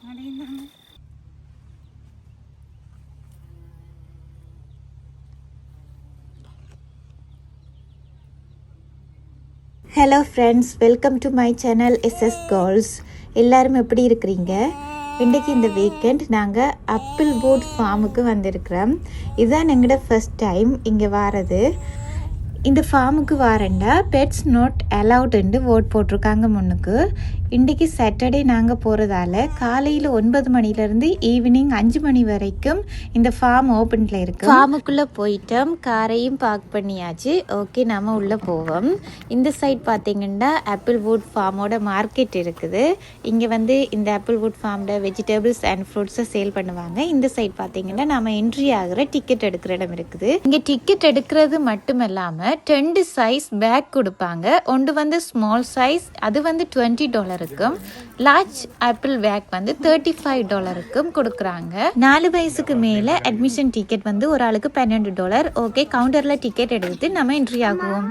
Hello friends welcome to my channel SS girls எல்லாரும் எப்படி இருக்கிறீங்க? இன்றைக்கி இந்த வீக்கெண்ட் நாங்கள் அப்பிள் போட் ஃபார்முக்கு வந்திருக்கிறோம். இதுதான் எங்களோட ஃபஸ்ட் டைம் இங்கே வாரது. இந்த ஃபார்முக்கு வாரண்டா பெட்ஸ் நாட் அலவுடுன்னு ஓட் போட்டிருக்காங்க முன்னுக்கு. இன்றைக்கு சாட்டர்டே நாங்கள் போகிறதால காலையில் ஒன்பது மணிலேருந்து ஈவினிங் அஞ்சு மணி வரைக்கும் இந்த ஃபார்ம் ஓப்பனில் இருக்கு. ஃபார்முக்குள்ளே போயிட்டோம். காரையும் பார்க் பண்ணியாச்சு. ஓகே நாம் உள்ளே போவோம். இந்த சைட் பார்த்தீங்கன்னா ஆப்பிள் வுட் ஃபார்மோட மார்க்கெட் இருக்குது. இங்கே வந்து இந்த ஆப்பிள் வுட் ஃபார்மோட வெஜிடபிள்ஸ் அண்ட் ஃப்ரூட்ஸை சேல் பண்ணுவாங்க. இந்த சைட் பார்த்தீங்கன்னா நம்ம என்ட்ரி ஆகிற டிக்கெட் எடுக்கிற இடம் இருக்குது. இங்கே டிக்கெட் எடுக்கிறது மட்டும் இல்லாமல் ரெண்டு சைஸ் பேக் கொடுப்பாங்க ஒன்று வந்து ஸ்மால் சைஸ் அது வந்து டுவெண்ட்டி டாலருக்கும் லார்ஜ் ஆப்பிள் பேக் வந்து தேர்ட்டி ஃபைவ் டாலருக்கும் கொடுக்குறாங்க நாலு வயசுக்கு மேலே அட்மிஷன் டிக்கெட் வந்து ஒரு ஆளுக்கு பன்னெண்டு டாலர் ஓகே கவுண்டரில் டிக்கெட் எடுத்து நம்ம என்ட்ரி ஆகுவோம்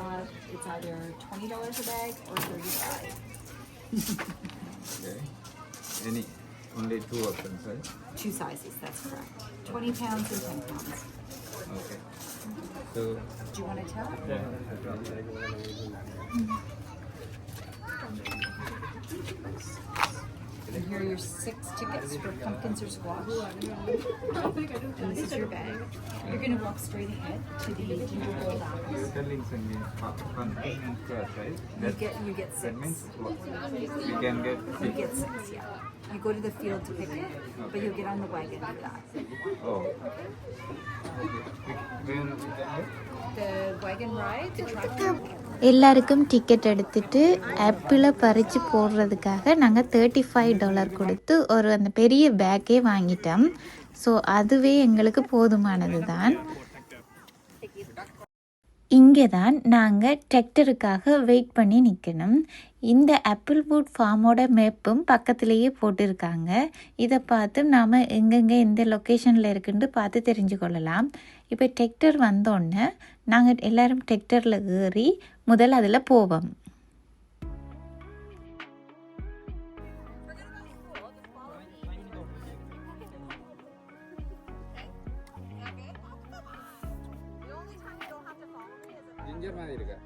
Uh, it's either twenty dollars a bag or thirty-five. Okay. Any, only two options, right? Two sizes, that's correct. Twenty pounds and ten pounds. Okay. So, Do you want to tell? Yeah. And here are your six tickets for pumpkins or squash. And this is your bag. You're gonna walk straight ahead to the ginger gold apples. you're telling pumpkin and squash, right? You That, get, you get that six. means what? We can get You six. get six, yeah. You go to the field to pick it, but you'll get on the wagon for that. Oh. Okay. We- we get? The wagon ride, the tractor. எல்லாருக்கும் ticket எடுத்துட்டு ஆப்பிளை பறித்து போடுறதுக்காக நாங்கள் thirty five dollar கொடுத்து ஒரு அந்த பெரிய பேக்கே வாங்கிட்டோம் ஸோ அதுவே எங்களுக்கு போதுமானது தான் இங்கே தான் நாங்கள் டிராக்டருக்காக வெயிட் பண்ணி நிற்கணும் இந்த ஆப்பிள் வுட் ஃபார்மோட மேப்பும் பக்கத்துலேயே போட்டிருக்காங்க. இதை பார்த்து நாம் எங்கெங்கே எந்த லொக்கேஷனில் இருக்குன்னு பார்த்து தெரிஞ்சு கொள்ளலாம். இப்போ டிராக்டர் வந்தோடனே நாங்கள் எல்லோரும் டிராக்டரில் ஏறி முதல் அதில் போவோம். Ginger மாதிரி இருக்கா?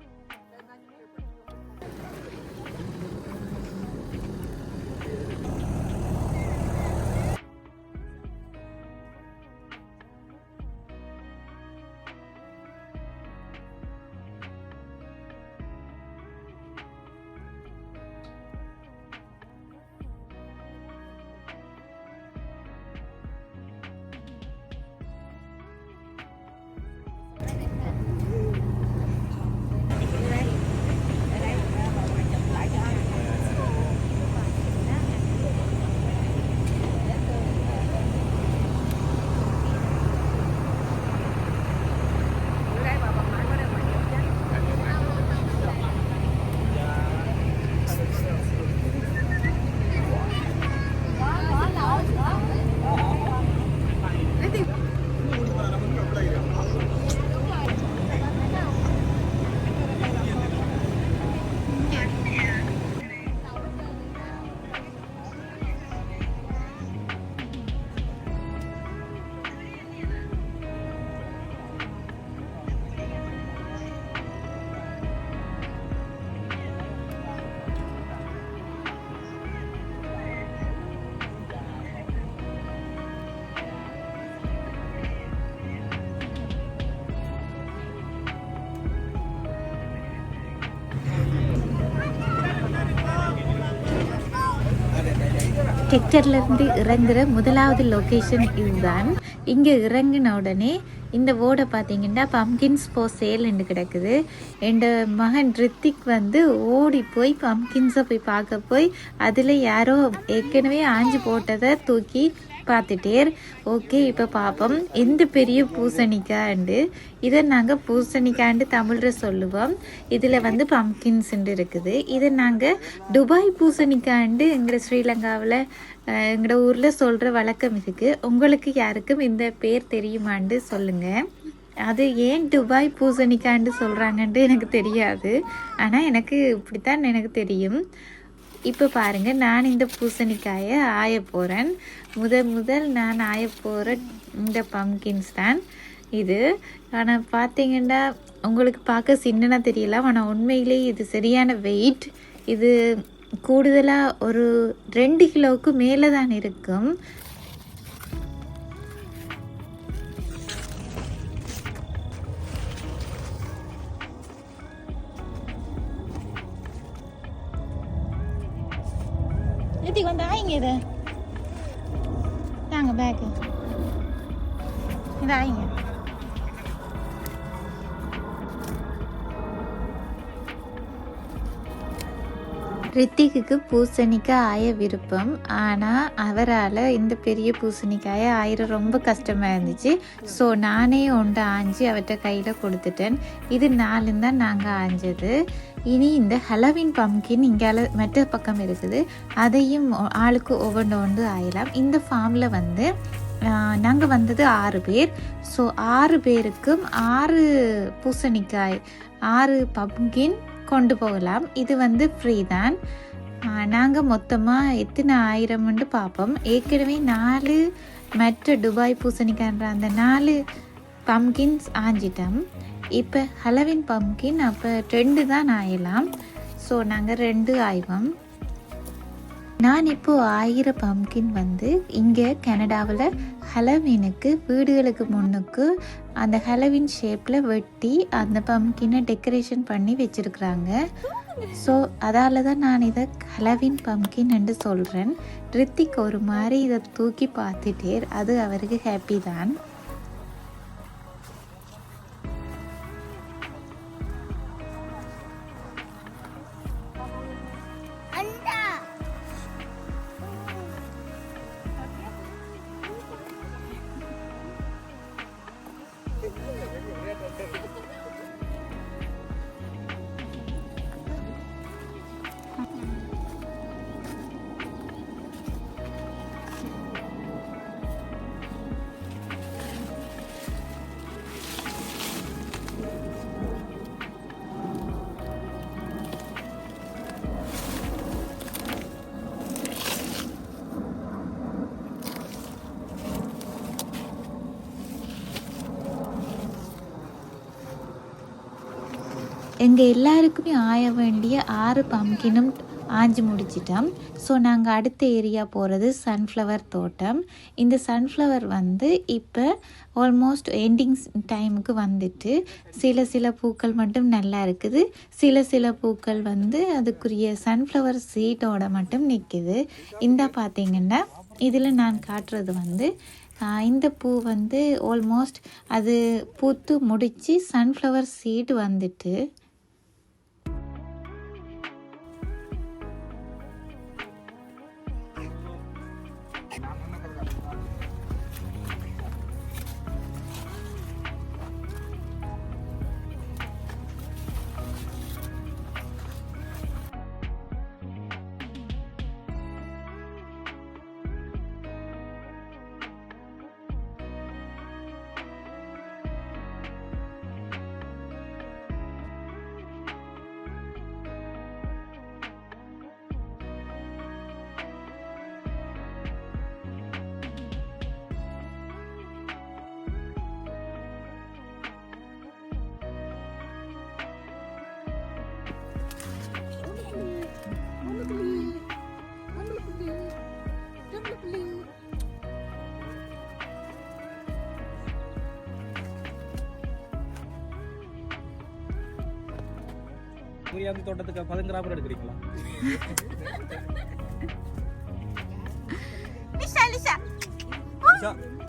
டிராக்டர்லேருந்து இறங்குற முதலாவது லொக்கேஷன் இதுதான். இங்கே இறங்கின உடனே இந்த ஓடை பார்த்தீங்கன்னா பம்கின்ஸ் போ சேல்னு கிடக்குது. என் மகன் ரித்திக் வந்து ஓடி போய் பம்கின்ஸை போய் பார்க்க போய் அதில் யாரோ ஏற்கனவே ஆஞ்சு போட்டதை தூக்கி பார்த்துட்டேர். ஓகே இப்போ பார்ப்போம் எந்த பெரிய பூசணிக்காண்டு இதை நாங்கள் பூசணிக்காண்டு தமிழில் சொல்லுவோம். இதில் வந்து பம்கின்ஸ்ண்டு இருக்குது. இதை நாங்கள் துபாய் பூசணிக்காண்டு எங்களை ஸ்ரீலங்காவில் எங்களோட ஊரில் சொல்கிற வழக்கம் இருக்குது உங்களுக்கு யாருக்கும் இந்த பேர் தெரியுமாண்டு சொல்லுங்கள் அது ஏன் துபாய் பூசணிக்காண்டு சொல்கிறாங்கன்ட்டு எனக்கு தெரியாது. ஆனால் எனக்கு இப்படித்தான் எனக்கு தெரியும். இப்போ பாருங்கள் நான் இந்த பூசணிக்காயை ஆய போகிறேன் முதல் முதல் நான் ஆய போகிற இந்த பம்கின்ஸ் தான் இது. ஆனால் பார்த்தீங்கன்னா உங்களுக்கு பார்க்க சின்னனா தெரியல ஆனால் உண்மையிலேயே இது சரியான வெயிட் இது கூடுதலாக ஒரு ரெண்டு கிலோவுக்கு மேலே தான் இருக்கும். ரித்திக்கு பூசணிக்காய் ஆய விருப்பம். ஆனால் அவரால் இந்த பெரிய பூசணிக்காயை ஆயிரம் ரொம்ப கஷ்டமாக இருந்துச்சு. ஸோ நானே ஒன்று ஆஞ்சு அவர்கிட்ட கையில் கொடுத்துட்டேன். இது நாலுன்னு தான் நாங்கள் ஆஞ்சது. இனி இந்த ஹலவின் பம்கின் இங்கால மெட்ட பக்கம் இருக்குது. அதையும் ஆளுக்கு ஒவ்வொன்று ஒன்று ஆயலாம். இந்த ஃபார்மில் வந்து நாங்கள் வந்தது ஆறு பேர். ஸோ ஆறு பேருக்கும் ஆறு பூசணிக்காய் ஆறு பம்கின் கொண்டு போகலாம். இது வந்து ஃப்ரீ தான். நாங்கள் மொத்தமாக எத்தனை ஆயிரம்னு பார்ப்போம் ஏற்கனவே நாலு மற்ற துபாய் பூசணிக்கான்ற அந்த நாலு பம்கின்ஸ் ஆஞ்சிட்டோம். இப்போ ஹலவின் பம்கின் அப்போ ரெண்டு தான் ஆயலாம். ஸோ நாங்கள் ரெண்டு ஆய்வோம். நான் இப்போது ஆயிரம் பம்கின் வந்து இங்கே கனடாவில் ஹலவீனுக்கு வீடுகளுக்கு முன்னுக்கு அந்த ஹலவின் ஷேப்பில் வெட்டி அந்த பம்கினை டெக்கரேஷன் பண்ணி வச்சுருக்குறாங்க. ஸோ அதால் தான் நான் இதை ஹலவின் பம்கின் என்று சொல்கிறேன் ரித்திக் ஒரு மாதிரி இதை தூக்கி பார்த்துட்டே அது அவருக்கு ஹாப்பி தான். எங்கள் எல்லாருக்குமே ஆய வேண்டிய ஆறு பம்கினும் ஆஞ்சு முடிச்சிட்டோம். ஸோ நாங்கள் அடுத்த ஏரியா போகிறது சன்ஃப்ளவர் தோட்டம். இந்த சன்ஃப்ளவர் வந்து இப்போ ஆல்மோஸ்ட் எண்டிங் டைமுக்கு வந்துட்டு சில சில பூக்கள் மட்டும் நல்லா இருக்குது. சில சில பூக்கள் வந்து அதுக்குரிய சன்ஃப்ளவர் சீட்டோட மட்டும் நிற்கிது இந்த பார்த்திங்கன்னா இதில் நான் காட்டுறது வந்து இந்த பூ வந்து ஆல்மோஸ்ட் அது பூத்து முடித்து சன்ஃப்ளவர் சீடு வந்துட்டு சூரியாந்தி தோட்டத்துக்கு பதினஞ்சாயிரம் எடுக்கிறீங்களா லிஷா. போகும்போது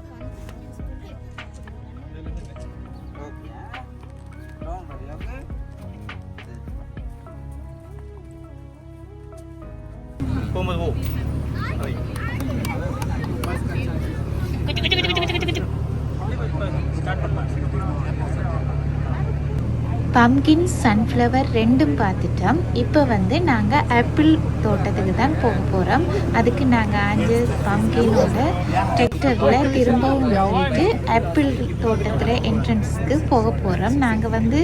பம்கின் சன்ஃப்ளவர் ரெண்டும் பார்த்துட்டோம். இப்போ வந்து நாங்கள் ஆப்பிள் தோட்டத்துக்கு தான் போக போகிறோம் அதுக்கு நாங்கள் அஞ்சு பம்கினோட டிராக்டரில் திரும்பவும் வந்துட்டு ஆப்பிள் தோட்டத்தில் என்ட்ரன்ஸ்க்கு போக போகிறோம் நாங்கள் வந்து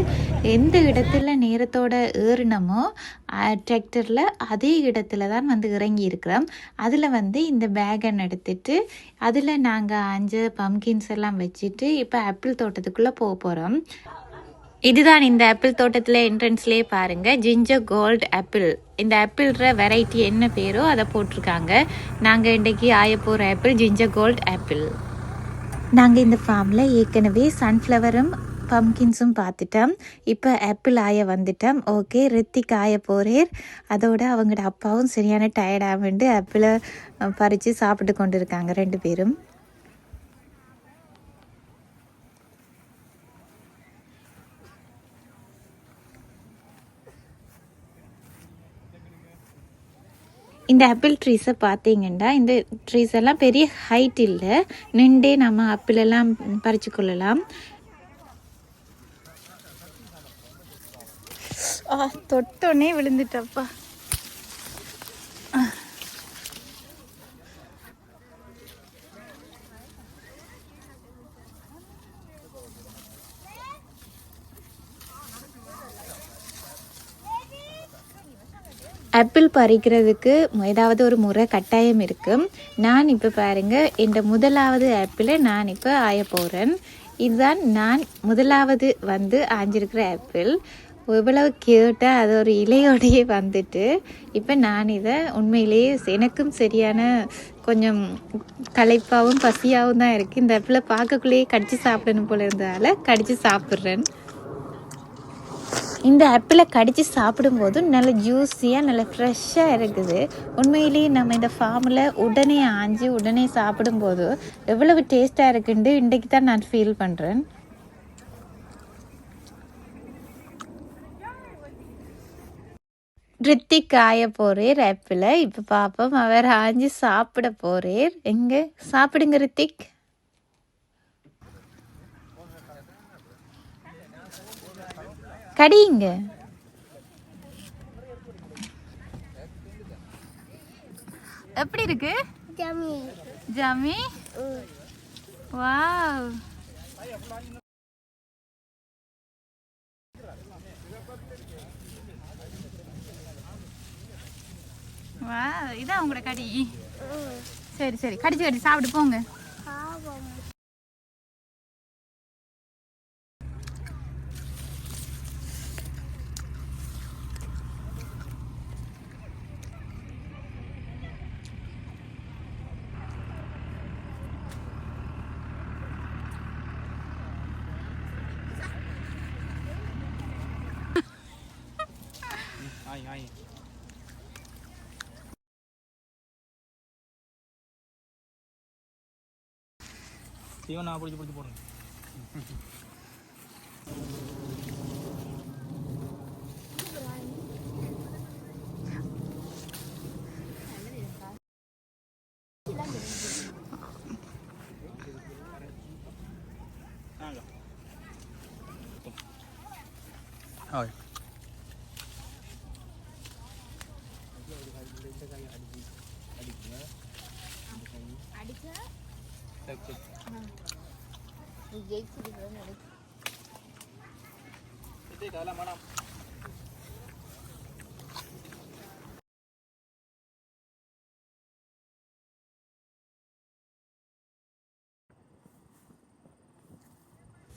எந்த இடத்துல நேரத்தோட ஏறினமோ டிராக்டரில் அதே இடத்துல தான் வந்து இறங்கி இருக்கிறோம். அதில் வந்து இந்த பேகன் எடுத்துட்டு அதில் நாங்கள் அஞ்சு பம்கின்ஸ் எல்லாம் வச்சுட்டு இப்போ ஆப்பிள் தோட்டத்துக்குள்ளே போக போகிறோம் இதுதான் இந்த ஆப்பிள் தோட்டத்தில் என்ட்ரன்ஸ்லேயே பாருங்கள் ஜிஞ்சர் கோல்ட் ஆப்பிள் இந்த ஆப்பிள்ற வெரைட்டி என்ன பேரோ அதை போட்டிருக்காங்க. நாங்கள் இன்றைக்கி ஆய போகிற ஆப்பிள் ஜிஞ்சர் கோல்ட் ஆப்பிள் நாங்கள் இந்த ஃபார்மில் ஏற்கனவே சன்ஃப்ளவரும் பம்கின்ஸும் பார்த்துட்டோம். இப்போ ஆப்பிள் ஆய வந்துட்டோம். ஓகே ரித்திக் ஆய போகிறேர் அதோட அவங்களோட அப்பாவும் சரியான டயர்டாக ஆப்பிளை பறித்து சாப்பிட்டு கொண்டு இருக்காங்க ரெண்டு பேரும். இந்த ஆப்பிள் ட்ரீஸை பார்த்தீங்கன்னா இந்த ட்ரீஸ் எல்லாம் பெரிய ஹைட் இல்லை. நின்றே நம்ம ஆப்பிள் எல்லாம் பறிச்சு கொள்ளலாம். தொட்டோன்னே விழுந்துட்டப்பா. ஆப்பிள் பறிக்கிறதுக்கு ஏதாவது ஒரு முறை கட்டாயம் இருக்கும் நான் இப்போ பாருங்க இந்த முதலாவது ஆப்பிளை நான் இப்போ ஆய போகிறேன் இதுதான் நான் முதலாவது வந்து ஆஞ்சிருக்கிற ஆப்பிள் எவ்வளவு கேட்டால் அது ஒரு இலையோடையே வந்துட்டு இப்போ நான் இதை உண்மையிலேயே எனக்கும் சரியான கொஞ்சம் களைப்பாகவும் பசியாகவும் தான் இருக்குது இந்த ஆப்பிளை பார்க்கக்குள்ளேயே கடித்து சாப்பிடணும் போல இருந்ததால் கடித்து சாப்பிட்றேன். இந்த ஆப்பிளை கடித்து சாப்பிடும்போது நல்ல ஜூஸியாக நல்ல ஃப்ரெஷ்ஷாக இருக்குது. உண்மையிலேயே நம்ம இந்த ஃபார்மில் உடனே ஆஞ்சி உடனே சாப்பிடும்போது எவ்வளவு டேஸ்ட்டாக இருக்குன்ட்டு இன்றைக்கு தான் நான் ஃபீல் பண்ணுறேன் ரித்திக் காய போறேர் ஆப்பிளை. இப்போ பார்ப்போம் அவர் ஆஞ்சி சாப்பிட போறேர். எங்கே? சாப்பிடுங்க ரித்திக். கடியுங்க எப்படி இருக்கு? ஜமி ஜாமி வாவ். வா இதான் உங்களோட கடி. சரி சரி. கடிச்சு கடிச்சு சாப்பிட்டு போங்க. பாவம் ஆய் ஆய் தீவனம் பிடிச்சி பிடிச்சி போடுங்க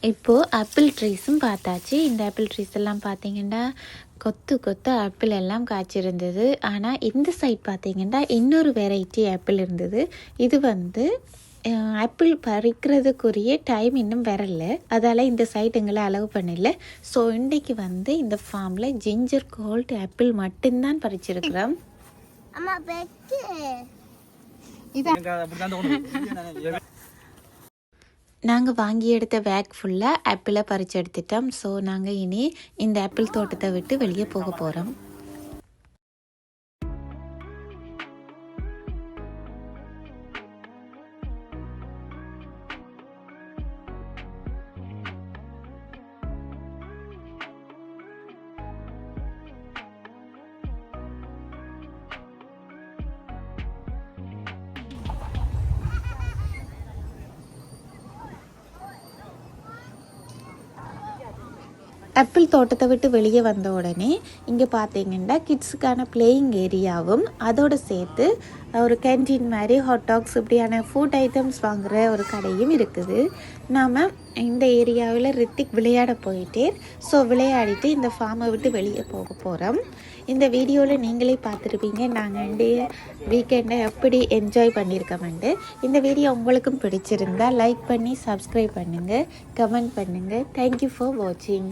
இப்போது ஆப்பிள் ட்ரீஸும் பார்த்தாச்சு. இந்த ஆப்பிள் ட்ரீஸ் எல்லாம் பார்த்தீங்கன்னா கொத்து கொத்து ஆப்பிள் எல்லாம் காய்ச்சிருந்தது. ஆனால் இந்த சைட் பார்த்தீங்கன்னா இன்னொரு வெரைட்டி ஆப்பிள் இருந்தது. இது வந்து ஆப்பிள் பறிக்கிறதுக்குரிய டைம் இன்னும் வரல. அதால் இந்த சைட் எங்களை அலோவ் பண்ணல. ஸோ இன்றைக்கு வந்து இந்த ஃபார்மில் ஜிஞ்சர் கோல்ட் ஆப்பிள் மட்டும்தான் பறிச்சிருக்கிறோம். அம்மா பெட்டு எனக்கு அப்படி தான் தோணுது நாங்கள் வாங்கி எடுத்த பேக் ஃபுல்லாக ஆப்பிளை பறித்து எடுத்துட்டோம். ஸோ நாங்கள் இனி இந்த ஆப்பிள் தோட்டத்தை விட்டு வெளியே போக போகிறோம் ஆப்பிள் தோட்டத்தை விட்டு வெளியே வந்த உடனே இங்கே பார்த்தீங்கன்னா கிட்ஸுக்கான பிளேயிங் ஏரியாவும் அதோடு சேர்த்து ஒரு கேன்டீன் மாதிரி ஹாட் டாக்ஸ் இப்படியான ஃபுட் ஐட்டம்ஸ் வாங்குகிற ஒரு கடையும் இருக்குது. நாம் இந்த ஏரியாவில் ரித்திக் விளையாட போயிட்டே ஸோ விளையாடிட்டு இந்த ஃபார்மை விட்டு வெளியே போக போகிறோம் இந்த வீடியோவில் நீங்களே பார்த்துருப்பீங்க நாங்கள் வந்து வீக்கெண்டை எப்படி என்ஜாய் பண்ணியிருக்கோம்ண்டு இந்த வீடியோ உங்களுக்கும் பிடிச்சிருந்தா லைக் பண்ணி சப்ஸ்கிரைப் பண்ணுங்கள் கமெண்ட் பண்ணுங்கள் தேங்க்யூ ஃபார் வாட்சிங்